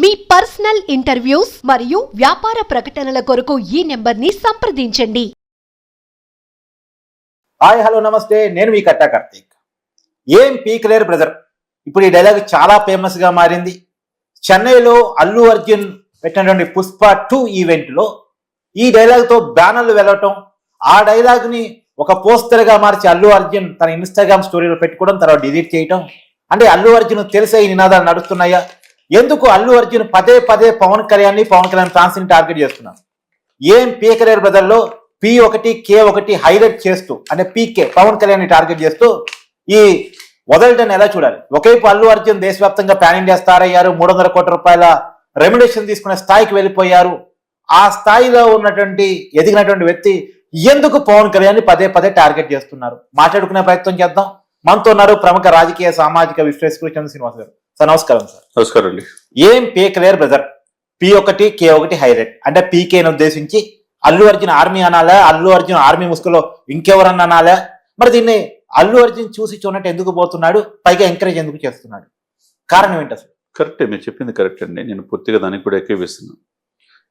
మీ personal interviews మరియు వ్యాపార ప్రకటనల కొరకు ఈ నెంబర్ని సంప్రదించండి. హాయ్ హలో నమస్తే. నేను మీ కట్టా కార్తీక్. ఏం పీకలేరు బ్రదర్? ఇప్పుడు ఈ డైలాగ్ చాలా ఫేమస్గా మారింది. చెన్నైలో అల్లు అర్జున్ పెట్టినటువంటి పుష్ప టూ ఈవెంట్లో ఈ డైలాగ్తో బ్యానర్లు వెళ్ళటం ఆ డైలాగ్ని ఒక పోస్టర్గా మార్చి అల్లు అర్జున్ తన ఇన్స్టాగ్రామ్ స్టోరీలో పెట్టుకోవడం తర్వాత డిలీట్ చేయటం. అంటే అల్లు అర్జున్ తెలిసే ఈ నినాదాలు నడుస్తున్నాయా? ఎందుకు అల్లు అర్జున్ పదే పదే పవన్ కళ్యాణ్ని పవన్ కళ్యాణ్ ఫ్యాన్స్ని టార్గెట్ చేస్తున్నారు? ఏం పీకలేరు బ్రదర్లో పి ఒకటి కే ఒకటి హైలైట్ చేస్తూ అంటే పీకే పవన్ కళ్యాణ్ని టార్గెట్ చేస్తూ ఈ వదలటం ఎలా చూడాలి? ఒకవైపు అల్లు అర్జున్ దేశవ్యాప్తంగా ప్యాన్ ఇండియా స్టార్ అయ్యారు మూడు వందల కోట్ల రూపాయల రెమ్యుడేషన్ తీసుకునే స్థాయికి వెళ్ళిపోయారు. ఆ స్థాయిలో ఉన్నటువంటి ఎదిగినటువంటి వ్యక్తి ఎందుకు పవన్ కళ్యాణ్ పదే పదే టార్గెట్ చేస్తున్నారు? మాట్లాడుకునే ప్రయత్నం చేద్దాం. మనతో ఉన్నారు ప్రముఖ రాజకీయ సామాజిక విశ్లేషకులు చంద్ర శ్రీనివాస్ గారు. సార్ నమస్కారం సార్. నమస్కారం అండి. ఏం పే క్లియర్ బ్రదర్? పి ఒకటి కే ఒకటి హైలైట్ అంటే పీకేని ఉద్దేశించి అల్లు అర్జున్ ఆర్మీ అనాలా అల్లు అర్జున్ ఆర్మీ ముసుగులో ఇంకెవరన్నా అనాలా? మరి దీన్ని అల్లు అర్జున్ చూసి చూడనట్టు ఎందుకు పోతున్నాడు? పైగా ఎంకరేజ్ ఎందుకు చేస్తున్నాడు? కారణం ఏంటి అసలు? కరెక్టే మీరు చెప్పింది కరెక్ట్ అండి. నేను పూర్తిగా దానికి కూడా ఎక్కివిస్తున్నాను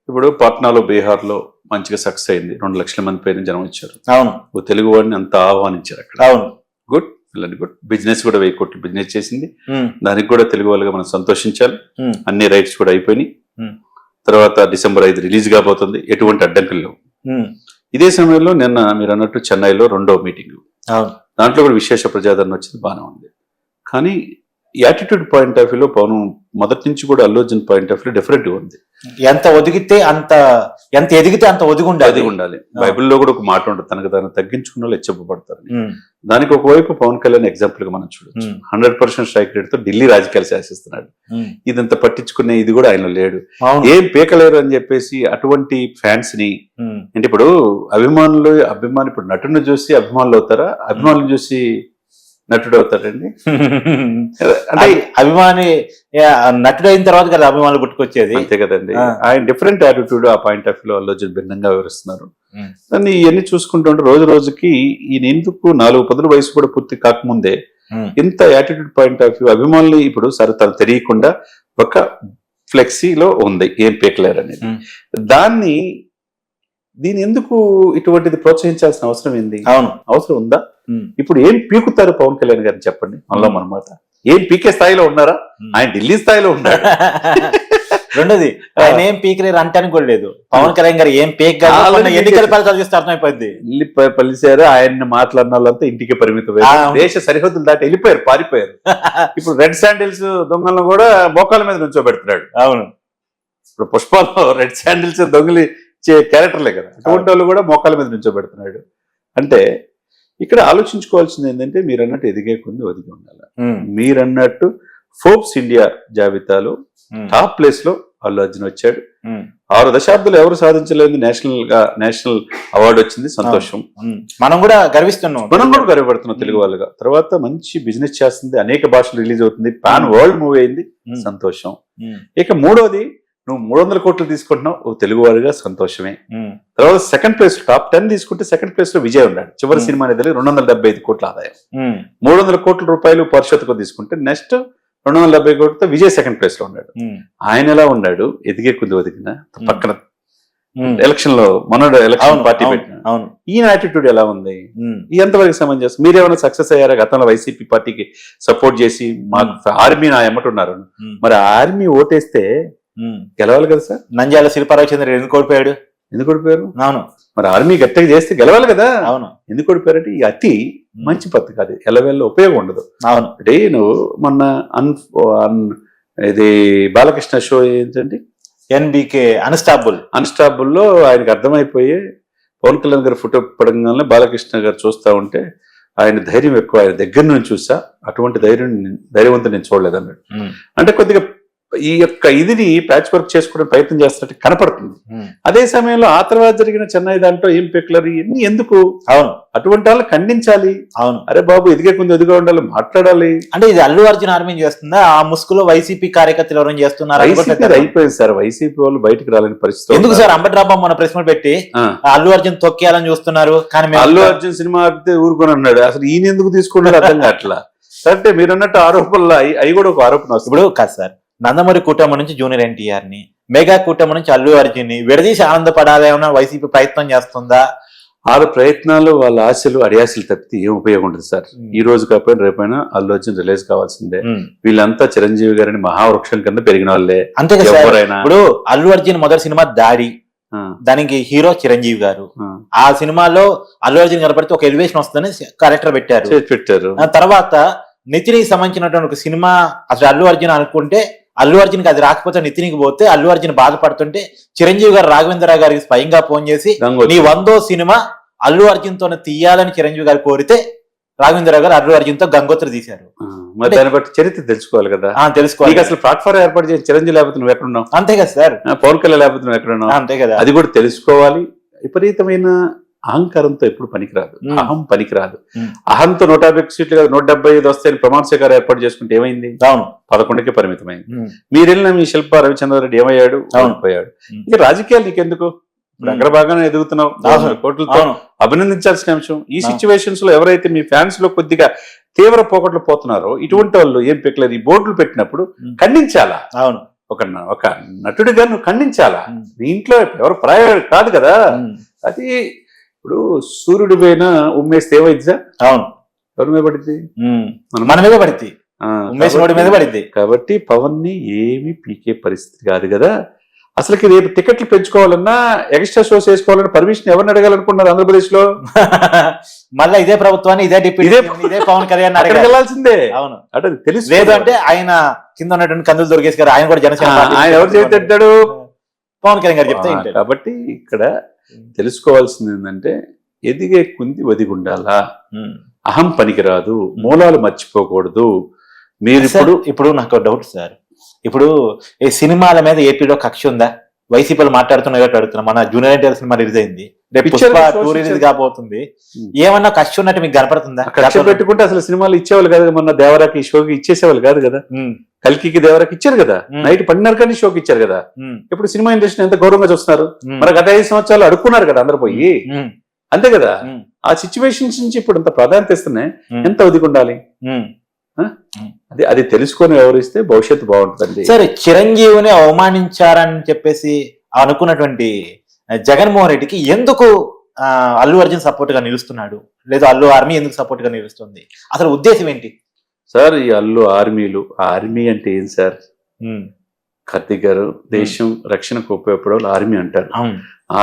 ఇప్పుడు పాట్నాలో బీహార్లో మంచిగా సక్సెస్ అయింది. రెండు లక్షల మంది పైన జనం వచ్చారు. అవును. ఓ తెలుగు వాడిని అంత ఆహ్వానించారు అక్కడ. అవును. గుడ్ పిల్లలు గుడ్ బిజినెస్ కూడా వెయ్యి కోట్లు బిజినెస్ చేసింది. దానికి కూడా తెలుగు వాళ్ళుగా మనం సంతోషించాలి. అన్ని రైట్స్ కూడా అయిపోయినాయి. తర్వాత డిసెంబర్ ఐదు రిలీజ్ కాబోతుంది. ఎటువంటి అడ్డంకులు లేవు. ఇదే సమయంలో నిన్న మీరు అన్నట్టు చెన్నైలో రెండో మీటింగ్ దాంట్లో కూడా విశేష ప్రజాదరణ వచ్చింది బాగానే ఉంది. కానీ యాటిట్యూడ్ పాయింట్ ఆఫ్ వ్యూలో పవన్ మొదటి నుంచి కూడా Allu Arjun point of view different ఉంది. ఎంత ఒదిగితే అంత ఎంత ఎదిగితే అంత ఒదిగి ఉండాలి. ఉండాలి బైబిల్లో కూడా ఒక మాట ఉంటుంది తనకు తాను తగ్గించుకున్న వాళ్ళు దానికి ఒకవైపు పవన్ కళ్యాణ్ ఎగ్జాంపుల్గా మనం చూడొచ్చు. హండ్రెడ్ పర్సెంట్ స్ట్రైక్ రేట్తో ఢిల్లీ రాజకీయాలు శాసిస్తున్నాడు ఇదంతా పట్టించుకునే ఇది కూడా ఆయన లేడు. ఏం పీకలేరు అని చెప్పేసి అటువంటి ఫ్యాన్స్ని అంటే ఇప్పుడు అభిమానులు అభిమాని ఇప్పుడు నటుని చూసి అభిమానులు అవుతారా? అభిమానులు చూసి నటుడు అవుతారండి అంటే అభిమాని నటుడు అయిన తర్వాత కదా అభిమానులు పుట్టుకొచ్చేది అంతే కదండి. ఆయన డిఫరెంట్ యాటిట్యూడ్ ఆ పాయింట్ ఆఫ్ వ్యూ అల్లు భిన్నంగా వివరిస్తున్నారు. దాన్ని ఇవన్నీ చూసుకుంటుంటే రోజు రోజుకి ఈయన ఎందుకు నాలుగు పదుల వయసు కూడా పూర్తి కాకముందే ఇంత యాటిట్యూడ్ పాయింట్ ఆఫ్ వ్యూ అభిమానులు ఇప్పుడు సరే తను తెలియకుండా ఒక ఫ్లెక్సీలో ఉంది. ఏం పీకలేరు అనేది. దాన్ని దీని ఎందుకు ఇటువంటిది ప్రోత్సహించాల్సిన అవసరం ఏంది? అవును. అవసరం ఉందా? ఇప్పుడు ఏం పీకుతారు పవన్ కళ్యాణ్ గారిని చెప్పండి? మనలో మనమాట ఏం పీకే స్థాయిలో ఉన్నారా? ఆయన ఢిల్లీ స్థాయిలో ఉన్నాడు. రెండోది ఆయన ఏం పీకలేరు అంటానికి కూడా లేదు. పవన్ కళ్యాణ్ గారు ఏం పీక్ ఎన్నికల. ఫలితాలు చూస్తే ప- పలిసారు ఆయన్ని మాట్లాడిన వాళ్ళంతా ఇంటికి పరిమితం. దేశ సరిహద్దులు దాటి వెళ్ళిపోయారు పారిపోయారు. ఇప్పుడు రెడ్ శాండిల్స్ దొంగలను కూడా మోకాల మీద నుంచోబెడుతున్నాడు. అవును. ఇప్పుడు పుష్పాలో రెడ్ శాండిల్స్ దొంగలి క్యారెక్టర్లే కదా. అటువంటి వాళ్ళు కూడా మోకాల మీద నుంచోబెడుతున్నాడు. అంటే ఇక్కడ ఆలోచించుకోవాల్సింది ఏంటంటే మీరు అన్నట్టు ఎదిగే కొంది ఒదిగి ఉండాలి. ఉమ్, మీరు అన్నట్టు ఫోర్బ్స్ ఇండియా జాబితాలో ఉమ్, టాప్ ప్లేస్లో అల్లు అర్జున్ వచ్చాడు. ఉమ్, ఆరు దశాబ్దాలు ఎవరు సాధించలేదు నేషనల్గా నేషనల్ అవార్డు వచ్చింది సంతోషం. మనం కూడా గర్విస్తున్నాం. మనం కూడా గర్వపడుతున్నాం తెలుగు వాళ్ళుగా. తర్వాత మంచి బిజినెస్ చేస్తుంది అనేక భాషలు రిలీజ్ అవుతుంది పాన్ Hmm. వరల్డ్ మూవీ అయింది సంతోషం. ఇక మూడోది నువ్వు మూడు వందల కోట్లు తీసుకుంటున్నావు ఓ తెలుగు వారిగా సంతోషమే. తర్వాత సెకండ్ ప్లేస్ టాప్ టెన్ తీసుకుంటే సెకండ్ ప్లేస్లో విజయ్ ఉన్నాడు. చివరి. సినిమా అనేది రెండు వందల డెబ్బై ఐదు కోట్ల ఆదాయం. మూడు వందల కోట్ల రూపాయలు పరిషత్కు తీసుకుంటే నెక్స్ట్ రెండు వందల డెబ్బై కోట్లతో విజయ్ సెకండ్ ప్లేస్లో ఉన్నాడు. ఆయన ఎలా ఉన్నాడు? ఎదిగే కొద్ది ఒదిగిన పక్కన. ఎలక్షన్లో మనోడు ఎలక్షన్ పార్టీ పెట్టిన. అవును. ఈయన యాటిట్యూడ్ ఎలా ఉంది? ఎంతవరకు సమంజసం? మీరేమైనా సక్సెస్ అయ్యారా? గతంలో వైసీపీ పార్టీకి సపోర్ట్ చేసి మాకు ఆర్మీ నా ఎమ్మటున్నారు. మరి ఆర్మీ ఓటేస్తే. గెలవాలి కదా సార్? నంద్యాల శిల్పారావు ఎందుకు ఓడిపోయాడు? ఎందుకు ఓడిపోయారు? అవును. మరి ఆర్మీ గట్టిగా చేస్తే గెలవాలి కదా? అవును. ఎందుకు ఓడిపోయారంటే ఈ అతి మంచి పద్ధతి కాదు. ఎలవెల్ల ఉపయోగం ఉండదు. అవును. అంటే నువ్వు మొన్న అన్ ఇది బాలకృష్ణ షో ఏంటంటే ఎన్బికే అన్స్టాపుల్ అన్స్టాపుల్లో ఆయనకు అర్థమైపోయి పవన్ కళ్యాణ్ గారి ఫోటో పడంగానే బాలకృష్ణ గారు చూస్తా ఉంటే ఆయన ధైర్యం ఎక్కువ. ఆయన దగ్గర నుంచి చూసా. అటువంటి ధైర్యం ధైర్యవంతం నేను చూడలేదు అన్నాడు అంటే కొద్దిగా ఈ యొక్క ఇదిని ప్యాచ్ వర్క్ చేసుకోవడం ప్రయత్నం చేస్తున్నట్టు కనపడుతుంది. అదే సమయంలో ఆ తర్వాత జరిగిన చెన్నై దాంట్లో ఏం పెక్యులర్ ఇవన్నీ ఎందుకు? అవును. అటువంటి వాళ్ళు ఖండించాలి. అవును. అరే బాబు ఎదిగే కొంచెం ఎదుగా ఉండాలి మాట్లాడాలి. అంటే ఇది అల్లు అర్జున్ ఆర్మీ చేస్తుందా? ఆ ముసుగులో వైసీపీ కార్యకర్తలు ఎవరైనా చేస్తున్నారు? అయిపోయింది సార్. వైసీపీ వాళ్ళు బయటకు రాలేని పరిస్థితి ఎందుకు సార్. అంబట్రాబా మన ప్రెస్ పెట్టి అల్లు అర్జున్ తొక్కేయాలని చూస్తున్నారు. కానీ అల్లు అర్జున్ సినిమా ఆపితే ఊరుకొని అన్నాడు. అసలు ఈయన ఎందుకు తీసుకున్నాడు అర్థం కావట్లా? అంటే మీరు అన్నట్టు ఆరోపణలు అవి కూడా ఒక ఆరోపణ ఇప్పుడు కాదు సార్. నందమూరి కూటమి నుంచి జూనియర్ ఎన్టీఆర్ని మెగా కూటమి నుంచి అల్లు అర్జున్ని విడదీసి ఆనందపడాలేమన్నా వైసీపీ ప్రయత్నం చేస్తుందా? వాళ్ళ ప్రయత్నాలు వాళ్ళ ఆశలు అడియాశలు తప్పితే ఏం ఉపయోగం ఉండదు సార్. ఈ రోజు కాకపోయినా రేపైనా అల్లు అర్జున్ రిలీజ్ కావాల్సిందే. వీళ్ళంతా చిరంజీవి గారిని మహావృక్షం కింద పెరిగిన వాళ్ళే. అంతే ఇప్పుడు అల్లు అర్జున్ మొదటి సినిమా దాడి. దానికి హీరో చిరంజీవి గారు. ఆ. సినిమాలో అల్లు అర్జున్ కనపడితే ఒక ఎలివేషన్ వస్తుందని క్యారెక్టర్ పెట్టారు. పెట్టారు. ఆ తర్వాత నితినికి సంబంధించినటువంటి ఒక సినిమా అసలు అల్లు అర్జున్ అనుకుంటే అల్లు అర్జున్కి అది రాకపోతే నితినికి పోతే అల్లు అర్జున్ బాధపడుతుంటే చిరంజీవి గారు రాఘవేంద్ర గారికి స్వయంగా ఫోన్ చేసి. నీ వందో సినిమా అల్లు అర్జున్ తోనే తీయాలని చిరంజీవి గారు కోరితే రాఘవేంద్ర గారు అల్లు అర్జున్తో గంగోత్రి తీశారు. దాన్ని బట్టి చరిత్ర తెలుసుకోవాలి కదా. తెలుసుకోవాలి. అసలు ప్లాట్ఫామ్ ఏర్పాటు చేసి చిరంజీవి లేకపోతే నువ్వు ఎక్కడున్నావు అంతే కదా సార్. పవన్ కళ్యాణ్ లేకపోతే నువ్వు ఎక్కడున్నావు అంతే కదా. అది కూడా తెలుసుకోవాలి. విపరీతమైన అహంకారంతో ఎప్పుడు పనికిరాదు. అహం పనికిరాదు. అహంతో నూట యాభై సీట్లు కాదు నూట డెబ్బై ఐదు వస్తాయని ప్రమాణ స్వీకారం ఏర్పాటు చేసుకుంటే ఏమైంది అవును పదకొండుకే పరిమితమైంది. మీరు వెళ్ళిన మీ శిల్ప రవిచంద్రారెడ్డి ఏమయ్యాడు అవును. పోయాడు. ఇక రాజకీయాలు నీకెందుకు. అగ్రభాగానే ఎదుగుతున్నావు. కోట్లతో అభినందించాల్సిన అంశం ఈ. సిచ్యువేషన్స్లో ఎవరైతే మీ ఫ్యాన్స్లో కొద్దిగా తీవ్ర పోకట్లు పోతున్నారో ఇటువంటి వాళ్ళు ఏం పెక్కలేదు ఈ బోర్డులు పెట్టినప్పుడు. ఖండించాలా అవును ఒక ఒక నటుడిగా నువ్వు ఖండించాలా. దీంట్లో ఎవరు ప్రాయ కాదు కదా. అది ఇప్పుడు సూర్యుడి పైన ఉమ్మేస్తే ఏమైంది అవును. ఎవరి మీద పడింది. మనం- మీద. ఉమేష్ నోటి మీద పడిద్ది. కాబట్టి పవన్ని ఏమి పీకే పరిస్థితి కాదు కదా. అసలుకి రేపు టికెట్లు పెంచుకోవాలన్నా ఎక్స్ట్రా షోస్ వేసుకోవాలన్నా పర్మిషన్ ఎవరిని అడగాలనుకున్నారు ఆంధ్రప్రదేశ్లో మళ్ళా ఇదే ప్రభుత్వాన్ని ఇదే డిప్యూటీ ఇదే- పవన్ కళ్యాణ్. వెళ్ళాల్సిందే. అవును. అంటే తెలుసు లేదు అంటే ఆయన కింద ఉన్నటువంటి కందులు దొరికేసి గారు ఆయన కూడా జనసేన ఆయన ఎవరు చేతింటాడు పవన్ కళ్యాణ్ గారు చెప్తే. కాబట్టి ఇక్కడ తెలుసుకోవాల్సింది ఏంటంటే ఎదిగే కుంది ఒదిగుండాలా. అహం పనికిరాదు మూలాలు మర్చిపోకూడదు. మీరు ఇప్పుడు ఇప్పుడు నాకు డౌట్ సార్. ఇప్పుడు ఈ సినిమాల మీద ఏపీలో కక్ష ఉందా? వైసీపీలో మాట్లాడుతున్నా కాబట్టి అడుగుతున్నా. మన జూనియర్ ఎన్టీఆర్ సినిమా రిలీజ్ అయింది. రేపు టూ రిలీజ్ కాబోతుంది. ఏమన్నా కక్ష ఉన్నట్టు మీకు కనపడుతుందా? కక్ష పెట్టుకుంటే అసలు సినిమాలు ఇచ్చేవాళ్ళు కాదు మొన్న దేవరాకి ఈ షోకి ఇచ్చేసేవాళ్ళు కాదు కదా. కల్కికి దేవరాకి ఇచ్చారు కదా. నైట్ పన్నెండు కానీ షోకి ఇచ్చారు కదా. ఇప్పుడు సినిమా ఇండస్ట్రీ ఎంత గౌరవంగా చూస్తున్నారు. మరి గత ఐదు సంవత్సరాలు అడుక్కున్నారు కదా అందరు పోయి. అంతే కదా. ఆ సిచ్యువేషన్స్ నుంచి ఇప్పుడు ఇంత ప్రాధాన్యత ఇస్తున్నాయి. ఎంత ఒదిగి ఉండాలి. అది అది తెలుసుకొని వ్యవహరిస్తే భవిష్యత్తు బాగుంటుందండి. సరే చిరంజీవిని అవమానించారని చెప్పేసి అనుకున్నటువంటి జగన్మోహన్ రెడ్డికి ఎందుకు అల్లు అర్జున్ సపోర్ట్గా నిలుస్తున్నాడు? లేదా అల్లు ఆర్మీ ఎందుకు సపోర్ట్గా నిలుస్తుంది? అసలు ఉద్దేశం ఏంటి? సార్ ఈ అల్లు ఆర్మీలు ఆర్మీ అంటే ఏం సార్? కార్తిక్ గారు దేశం రక్షణకు ఉపయోగపడే ఆర్మీ అంటారు.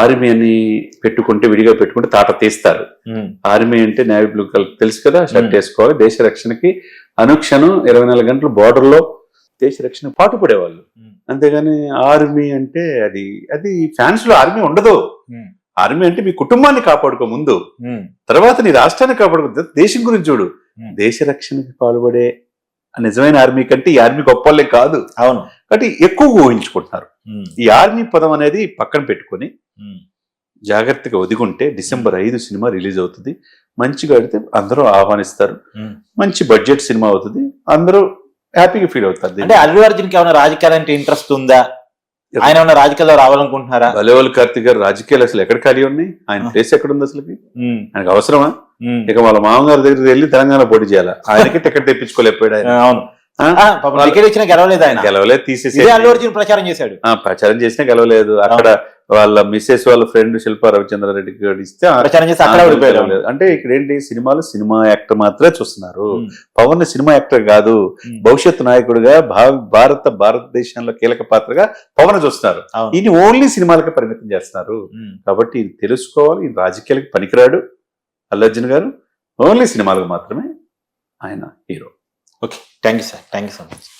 ఆర్మీ అని పెట్టుకుంటే విడిగా పెట్టుకుంటే తాట తీస్తారు. ఆర్మీ అంటే నేవీ బ్లూ కలర్ తెలుసు కదా షర్ట్. వేసుకోవాలి దేశ రక్షణకి అనుక్షణం ఇరవై నాలుగు గంటలు border లో దేశ రక్షణ పాటుపడేవాళ్ళు. అంతేగాని ఆర్మీ అంటే అది అది ఫ్యాన్స్లో ఆర్మీ ఉండదు. ఆర్మీ అంటే మీ కుటుంబాన్ని కాపాడుకో ముందు. తర్వాత నీ రాష్ట్రాన్ని కాపాడుకో దేశం గురించి చూడు. దేశ రక్షణకి పాల్పడే నిజమైన ఆర్మీ కంటే ఈ ఆర్మీ గొప్పలే కాదు. అవును. కాబట్టి ఎక్కువగా ఊహించుకుంటున్నారు. ఉమ్, ఈ ఆర్మీ పదం అనేది పక్కన పెట్టుకొని ఉమ్, జాగ్రత్తగా ఒదిగుంటే డిసెంబర్ ఐదు సినిమా రిలీజ్ అవుతుంది. మంచిగా ఆడితే అందరూ ఆహ్వానిస్తారు. మంచి బడ్జెట్ సినిమా అవుతుంది. అందరూ హ్యాపీగా ఫీల్ అవుతారు అంటే అల్లు అర్జున్కి ఏమైనా రాజకీయాలంటే ఇంట్రెస్ట్ ఉందా? ఆయన ఏమైనా రాజకీయాల్లో రావాలనుకుంటున్నారా? బలేవల్ కార్తిక్ గారు రాజకీయాలు అసలు ఎక్కడ ఖాళీ ఉన్నాయి? ఆయన. ప్లేస్ ఎక్కడ ఉంది అసలుకి? ఉమ్, ఆయనకు అవసరమా. ఇక వాళ్ళ మామగారి దగ్గర వెళ్ళి తెలంగాణ పోటీ చేయాలి? ఆయనకి టికెట్ తెప్పించుకోలేకపోయాడు ఆయన. అవును. టికెట్ ఇచ్చినా గెలవలేదు ఆయన. గెలవలేదు తీసేసి అల్లు అర్జున్ ప్రచారం చేశాడు. ఆ, ప్రచారం చేసినా గెలవలేదు. అక్కడ వాళ్ళ మిస్సెస్ వాళ్ళ ఫ్రెండ్ శిల్పా రవిచంద్రారెడ్డి గారు ఇస్తే. అంటే ఇక్కడ ఏంటి సినిమాలు సినిమా యాక్టర్ మాత్రమే చూస్తున్నారు. పవన్ సినిమా యాక్టర్ కాదు. భవిష్యత్ నాయకుడిగా భారత భారతదేశంలో కీలక పాత్రగా పవన్ చూస్తున్నారు. ఈయన ఓన్లీ సినిమాలకే పరిమితం చేస్తున్నారు. కాబట్టి ఇది తెలుసుకోవాలి ఈ రాజకీయాలకు పనికిరాడు అల్లు అర్జున్ గారు. ఓన్లీ సినిమాలకు మాత్రమే ఆయన hero. Okay. Thank you sir. Thank you so much.